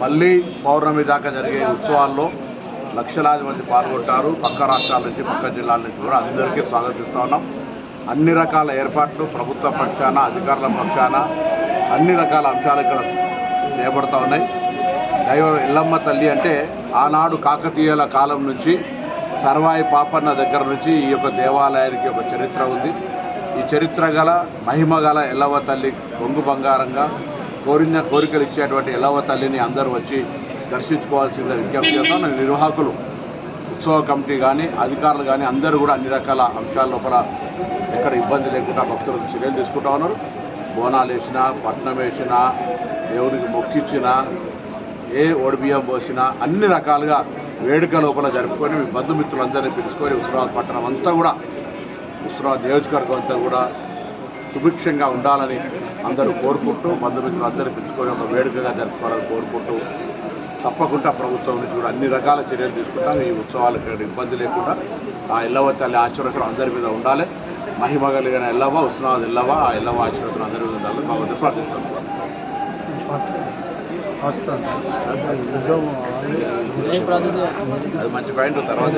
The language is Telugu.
మళ్ళీ పౌర్ణమి దాకా జరిగే ఉత్సవాల్లో లక్షలాది మంది పాల్గొంటారు. పక్క రాష్ట్రాల నుంచి పక్క జిల్లాల నుంచి కూడా అందరికీ స్వాగతిస్తూ ఉన్నాం. అన్ని రకాల ఏర్పాట్లు ప్రభుత్వ పక్షాన అధికారుల పక్షాన అన్ని రకాల అంశాలు ఇక్కడ చేయబడతా ఉన్నాయి. దైవ ఎల్లమ్మ తల్లి అంటే ఆనాడు కాకతీయుల కాలం నుంచి సర్వాయి పాపన్న దగ్గర నుంచి ఈ యొక్క దేవాలయానికి ఒక చరిత్ర ఉంది. ఈ చరిత్ర గల మహిమ గల ఎల్లవ్వ తల్లి కొంగు బంగారంగా కోరిన కోరికలు ఇచ్చేటువంటి ఎల్లవ్వ తల్లిని అందరూ వచ్చి దర్శించుకోవాల్సిందిగా విజ్ఞప్తి చేస్తాం నిర్వాహకులు ఉత్సవ కమిటీ కానీ అధికారులు కానీ అందరూ కూడా అన్ని రకాల అంశాల లోపల ఎక్కడ ఇబ్బంది లేకుండా భక్తులకు చర్యలు తీసుకుంటా ఉన్నారు. బోనాలు వేసినా పట్నం వేసినా దేవునికి మొక్కిచ్చినా ఏ ఒడిబియ్యం పోసినా అన్ని రకాలుగా వేడుక లోపల జరుపుకొని మీ బంధుమిత్రులందరినీ పిలుచుకొని హుస్నాబాద్ పట్టణం అంతా కూడా హుస్నాబాద్ నియోజకవర్గం అంతా కూడా సుభిక్షంగా ఉండాలని అందరూ కోరుకుంటూ బంధుమిత్రులు అందరూ పిలుచుకొని ఒక వేడుకగా జరుపుకోవాలని కోరుకుంటూ తప్పకుండా ప్రభుత్వం నుంచి కూడా అన్ని రకాల చర్యలు తీసుకుంటాం. ఈ ఉత్సవాలకు ఇబ్బంది లేకుండా ఆ ఎల్లవ తల్లి ఆశీర్వచనం అందరి మీద ఉండాలి. మహిమ కలిగిన ఎల్లవ ఉస్నాథ్ ఎల్లవ ఆ ఎల్లవ ఆశీర్వచనం అందరి మీద ఉండాలని భగవంతుడు ప్రార్థిస్తాం అది మంచి పాయింట్. తర్వాత